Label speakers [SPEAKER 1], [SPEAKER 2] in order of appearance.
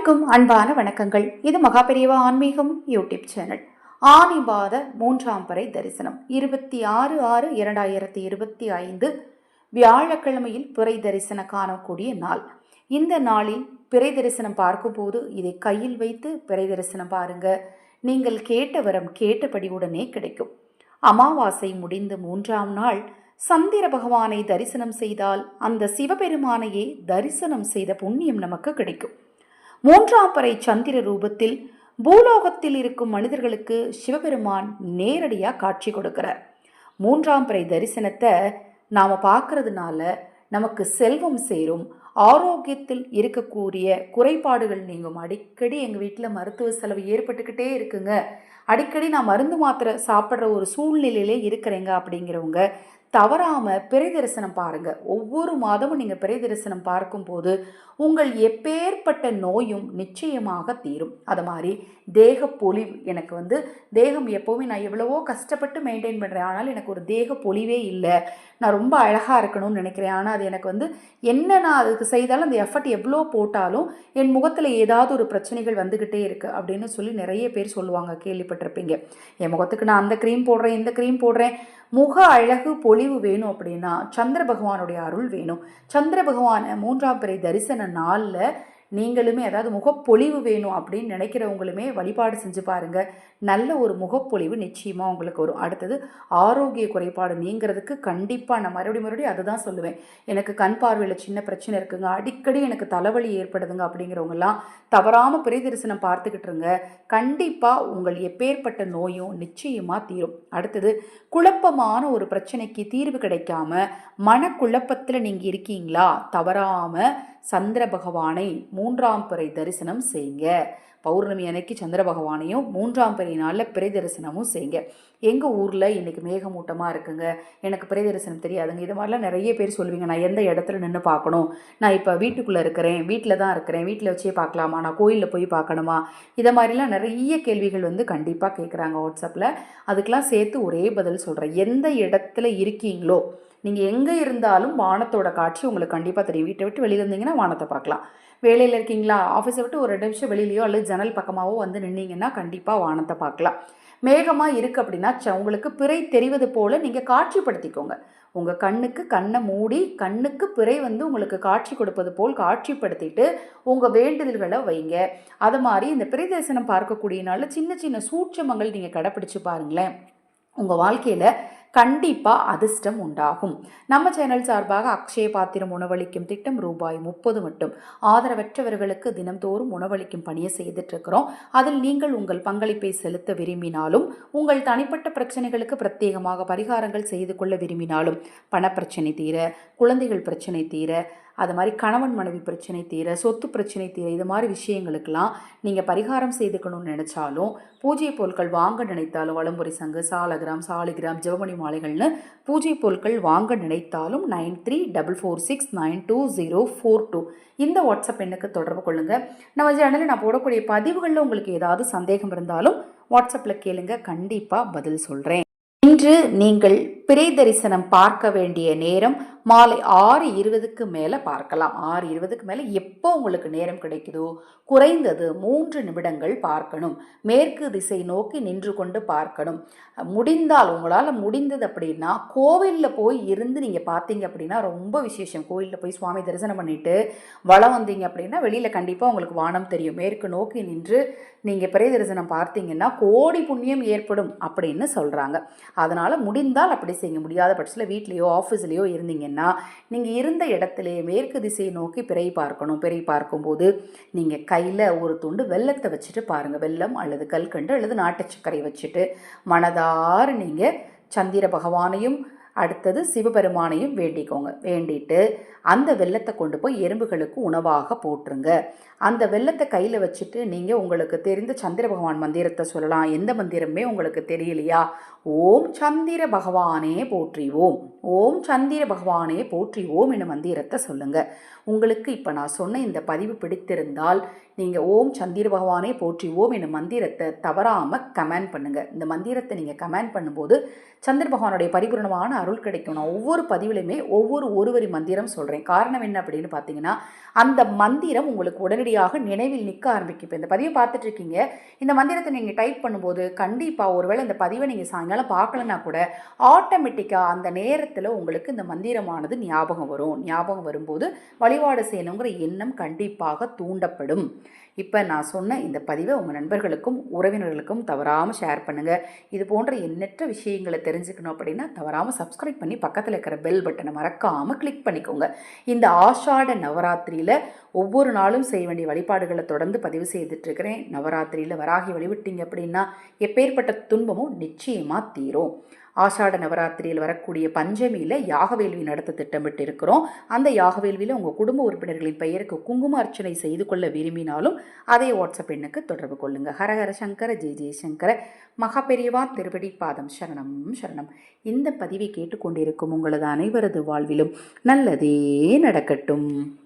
[SPEAKER 1] அனைவருக்கும் அன்பான வணக்கங்கள். இது மகாபெரியவா ஆன்மீகம் யூடியூப் சேனல். ஆனி மாத மூன்றாம் பறை தரிசனம். இருபத்தி ஆறு ஆறு இரண்டாயிரத்தி இருபத்தி ஐந்து வியாழக்கிழமையில் பிறை தரிசனம் காணக்கூடிய நாள். இந்த நாளில் பிறை தரிசனம் பார்க்கும்போது இதை கையில் வைத்து பிறை தரிசனம் பாருங்க. நீங்கள் கேட்ட வரம் கேட்டபடி உடனே கிடைக்கும். அமாவாசை முடிந்து மூன்றாம் நாள். சந்திர பகவானை தரிசனம் செய்தால் அந்த சிவபெருமானையே தரிசனம் செய்த புண்ணியம் நமக்கு கிடைக்கும். மூன்றாம் பறை சந்திர ரூபத்தில் பூலோகத்தில் இருக்கும் மனிதர்களுக்கு சிவபெருமான் நேரடியாக காட்சி கொடுக்கிறார். மூன்றாம் பிறை தரிசனத்தை நாம் பார்க்கறதுனால நமக்கு செல்வம் சேரும். ஆரோக்கியத்தில் இருக்கக்கூடிய குறைபாடுகள் நீங்கும். அடிக்கடி எங்கள் வீட்டில் மருத்துவ செலவு ஏற்பட்டுக்கிட்டே இருக்குங்க. அடிக்கடி நான் மருந்து மாத்திரை சாப்பிட்ற ஒரு சூழ்நிலையிலே இருக்கிறேங்க அப்படிங்கிறவங்க தவறாமல் பிறை தரிசனம் பாருங்கள் ஒவ்வொரு மாதமும் நீங்கள் பிறை தரிசனம் பார்க்கும்போது உங்கள் எப்பேற்பட்ட நோயும் நிச்சயமாக தீரும். அது மாதிரி தேக பொலிவு எனக்கு வந்து தேகம் எப்போவுமே நான் எவ்வளவோ கஷ்டப்பட்டு மெயின்டைன் பண்ணுறேன் ஆனால் எனக்கு ஒரு தேக பொலிவே இல்லை. நான் ரொம்ப அழகாக இருக்கணும்னு நினைக்கிறேன். ஆனால் அது எனக்கு வந்து என்ன நான் அதுக்கு செய்தாலும் அந்த எஃபர்ட் எவ்வளோ போட்டாலும் என் முகத்தில் ஏதாவது ஒரு பிரச்சனைகள் வந்துக்கிட்டே இருக்குது அப்படின்னு சொல்லி நிறைய பேர் சொல்லுவாங்க. கேள்விப்பட்டிருப்பீங்க. என் முகத்துக்கு நான் அந்த க்ரீம் போடுறேன் இந்த க்ரீம் போடுறேன். முக அழகு பொலி பொழிவு வேணும் அப்படின்னா சந்திர பகவானுடைய அருள் வேணும். சந்திர பகவானை மூன்றாம் பிறை தரிசன நாளில் நீங்களுமே அதாவது முகப்பொலிவு வேணும் அப்படின்னு நினைக்கிறவங்களுமே வழிபாடு செஞ்சு பாருங்கள் நல்ல ஒரு முகப்பொலிவு நிச்சயமாக உங்களுக்கு வரும். அடுத்தது ஆரோக்கிய குறைபாடு நீங்கிறதுக்கு கண்டிப்பாக நான் மறுபடியும் மறுபடியும் அதுதான் சொல்லுவேன். எனக்கு கண் பார்வையில் சின்ன பிரச்சனை இருக்குங்க அடிக்கடி எனக்கு தலைவலி ஏற்படுதுங்க அப்படிங்கிறவங்கெல்லாம் தவறாமல் பிரிதரிசனம் பார்த்துக்கிட்டு இருங்க. கண்டிப்பாக உங்கள் எப்பேற்பட்ட நோயும் நிச்சயமாக தீரும். அடுத்தது குழப்பமான ஒரு பிரச்சனைக்கு தீர்வு கிடைக்காம மனக்குழப்பத்தில் நீங்கள் இருக்கீங்களா? தவறாமல் சந்திர பகவானை மூன்றாம் பிறை தரிசனம் செய்யுங்க. பௌர்ணமி அன்னைக்கு சந்திர பகவானையும் மூன்றாம் பிறை நாளில் பிறை தரிசனமும் செய்யுங்க. எங்கள் ஊரில் இன்றைக்கி மேகமூட்டமாக இருக்குங்க. எனக்கு பிறை தரிசனம் தெரியாதுங்க. இது மாதிரிலாம் நிறைய பேர் சொல்லுவீங்க. நான் எந்த இடத்துல நின்று பார்க்கணும்? நான் இப்போ வீட்டுக்குள்ளே இருக்கிறேன் வீட்டில் தான் இருக்கிறேன் வீட்டில் வச்சே பார்க்கலாமா? நான் கோயிலில் போய் பார்க்கணுமா? இதை மாதிரிலாம் நிறைய கேள்விகள் வந்து கண்டிப்பாக கேட்குறாங்க வாட்ஸ்அப்பில் அதுக்கெலாம் சேர்த்து ஒரே பதில் சொல்கிறேன் எந்த இடத்துல இருக்கீங்களோ நீங்கள் எங்கே இருந்தாலும் வானத்தோட காட்சி உங்களுக்கு கண்டிப்பாக தெரியும். வீட்டை விட்டு வெளியில் இருந்தீங்கன்னா வானத்தை பார்க்கலாம். வேலையில் இருக்கீங்களா? ஆஃபீஸை விட்டு ஒரு ரெண்டு நிமிஷம் வெளியிலையோ அல்லது ஜன்னல் பக்கமாகவோ வந்து நின்னீங்கன்னா கண்டிப்பாக வானத்தை பார்க்கலாம். மேகமாக இருக்குது அப்படின்னா ச- உங்களுக்கு பிறை தெரிவது போல் நீங்கள் காட்சிப்படுத்திக்கோங்க. உங்கள் கண்ணுக்கு கண்ணை மூடி கண்ணுக்கு பிறை வந்து உங்களுக்கு காட்சி கொடுப்பது போல் காட்சிப்படுத்திட்டு உங்கள் வேண்டுதல்களை வைங்க. அது மாதிரி இந்த பிறை தரிசனம் பார்க்கக்கூடிய நாளில் சின்ன சின்ன சூட்சமங்கள் நீங்கள் கடைப்பிடிச்சு பாருங்களேன். உங்கள் வாழ்க்கையில் கண்டிப்பாக அதிர்ஷ்டம் உண்டாகும். நம்ம சேனல் சார்பாக அக்ஷய பாத்திரம் உணவளிக்கும் திட்டம் ரூபாய் முப்பது மட்டும். ஆதரவற்றவர்களுக்கு தினம்தோறும் உணவளிக்கும் பணியை செய்துட்ருக்கிறோம் அதில் நீங்கள் உங்கள் பங்களிப்பை செலுத்த விரும்பினாலும் உங்கள் தனிப்பட்ட பிரச்சனைகளுக்கு பிரத்யேகமாக பரிகாரங்கள் செய்து கொள்ள விரும்பினாலும் பணப்பிரச்சனை தீர குழந்தைகள் பிரச்சனை தீர அது மாதிரி கணவன் மனைவி பிரச்சனை தீர சொத்து பிரச்சனை தீர இது மாதிரி விஷயங்களுக்கெல்லாம் நீங்கள் பரிகாரம் செய்துக்கணும்னு நினச்சாலும் பூஜை பொருட்கள் வாங்க நினைத்தாலும் வலம்புரி சங்கு சாலகிராம் சாலிகிராம் ஜெவமணி மாலைகள்னு பூஜை பொருட்கள் வாங்க நினைத்தாலும் nine three double four six nine two zero four two. இந்த வாட்ஸ்அப் எண்ணுக்கு தொடர்பு கொள்ளுங்கள் நம்ம சேனலில் நான் போடக்கூடிய பதிவுகளில் உங்களுக்கு ஏதாவது சந்தேகம் இருந்தாலும் வாட்ஸ்அப்பில் கேளுங்க. கண்டிப்பாக பதில் சொல்கிறேன் இன்று நீங்கள் பிறை தரிசனம் பார்க்க வேண்டிய நேரம் மாலை ஆறு இருபதுக்கு மேலே பார்க்கலாம். ஆறு இருபதுக்கு மேலே எப்போ உங்களுக்கு நேரம் கிடைக்குதோ குறைந்தது மூன்று நிமிடங்கள் பார்க்கணும். மேற்கு திசை நோக்கி நின்று கொண்டு பார்க்கணும். முடிந்தால் உங்களால் முடிந்தது அப்படின்னா கோவிலில் போய் இருந்து நீங்கள் பார்த்தீங்க அப்படின்னா ரொம்ப விசேஷம். கோவிலில் போய் சுவாமி தரிசனம் பண்ணிட்டு வளம் வந்தீங்க அப்படின்னா வெளியில் கண்டிப்பாக உங்களுக்கு வானம் தெரியும். மேற்கு நோக்கி நின்று நீங்கள் பிறை தரிசனம் பார்த்தீங்கன்னா கோடி புண்ணியம் ஏற்படும் அப்படின்னு சொல்கிறாங்க அதனால் முடிந்தால் அப்படி செய்ய முடியாத பட்சத்தில் வீட்லேயோ ஆஃபீஸ்லேயோ இருந்தீங்கன்னா நீங்கள் இருந்த இடத்திலே மேற்கு திசையை நோக்கி பிறை பார்க்கணும். பிறை பார்க்கும்போது நீங்கள் கையில் ஒரு துண்டு வெல்லத்தை வச்சுட்டு பாருங்கள் வெள்ளம் அல்லது கல்கண்டு அல்லது நாட்டு சர்க்கரை வச்சுட்டு மனதார நீங்கள் சந்திர பகவானையும் அடுத்தது சிவபெருமானையும் வேண்டிக்கோங்க. வேண்டிட்டு அந்த வெல்லத்தை கொண்டு போய் எறும்புகளுக்கு உணவாக போட்டுருங்க அந்த வெல்லத்தை கையில் வச்சுட்டு நீங்கள் உங்களுக்கு தெரிந்த சந்திர பகவான் மந்திரத்தை சொல்லலாம். எந்த மந்திரமே உங்களுக்கு தெரியலையா? ஓம் சந்திர பகவானே போற்றி ஓம். ஓம் சந்திர பகவானே போற்றி ஓம் என்ற மந்திரத்தை சொல்லுங்கள் உங்களுக்கு இப்போ நான் சொன்ன இந்த பதிவு பிடித்திருந்தால் நீங்கள் ஓம் சந்திர பகவானே போற்றி ஓம் என்ற மந்திரத்தை தவறாமல் கமெண்ட் பண்ணுங்கள் இந்த மந்திரத்தை நீங்கள் கமெண்ட் பண்ணும்போது சந்திர பகவானுடைய பரிபூர்ணமான அருள் கிடைக்கும். நான் ஒவ்வொரு பதிவுலையுமே ஒவ்வொரு ஒருவரி மந்திரம் சொல்கிறேன் காரணம் என்ன அப்படின்னு பார்த்தீங்கன்னா அந்த மந்திரம் உங்களுக்கு உடனடியாக நினைவில் நிற்க ஆரம்பிக்கும். இப்போ இந்த பதிவை பார்த்துட்டு இருக்கீங்க இந்த மந்திரத்தை நீங்கள் டைப் பண்ணும்போது கண்டிப்பாக ஒருவேளை இந்த பதிவை நீங்கள் சாயங்காலம் பார்க்கலனா கூட ஆட்டோமேட்டிக்காக அந்த நேரத்தில் உங்களுக்கு இந்த மந்திரமானது ஞாபகம் வரும். ஞாபகம் வரும்போது வழிபாடு செய்யணுங்கிற எண்ணம் கண்டிப்பாக தூண்டப்படும். இப்போ நான் சொன்ன இந்த பதிவை உங்கள் நண்பர்களுக்கும் உறவினர்களுக்கும் தவறாமல் ஷேர் பண்ணுங்கள் இது போன்ற எண்ணற்ற விஷயங்களை தெரிஞ்சுக்கணும் அப்படின்னா தவறாமல் சப்ஸ்கிரைப் பண்ணி பக்கத்தில் இருக்கிற பெல் பட்டனை மறக்காமல் கிளிக் பண்ணிக்கோங்க. இந்த ஆஷாட நவராத்திரியில் ஒவ்வொரு நாளும் செய்ய வேண்டிய வழிபாடுகளை தொடர்ந்து பதிவு செய்துட்ருக்கிறேன் நவராத்திரியில் வராகி வழிபட்டீங்க அப்படின்னா எப்பேற்பட்ட துன்பமும் நிச்சயமாக தீரும். ஆஷாட நவராத்திரியில் வரக்கூடிய பஞ்சமியில் யாகவேள்வி நடத்த திட்டமிட்டு இருக்கிறோம் அந்த யாகவேள்வியில் உங்கள் குடும்ப உறுப்பினர்களின் பெயருக்கு குங்கும அர்ச்சனை செய்து கொள்ள விரும்பினாலும் அதே வாட்ஸ்அப் எண்ணுக்கு தொடர்பு கொள்ளுங்கள் ஹரஹர சங்கர ஜெய ஜெயசங்கர மகா பெரியவா திருவடி பாதம் சரணம் சரணம். இந்த பதிவை கேட்டுக்கொண்டிருக்கும் உங்களது அனைவரது வாழ்விலும் நல்லதே நடக்கட்டும்.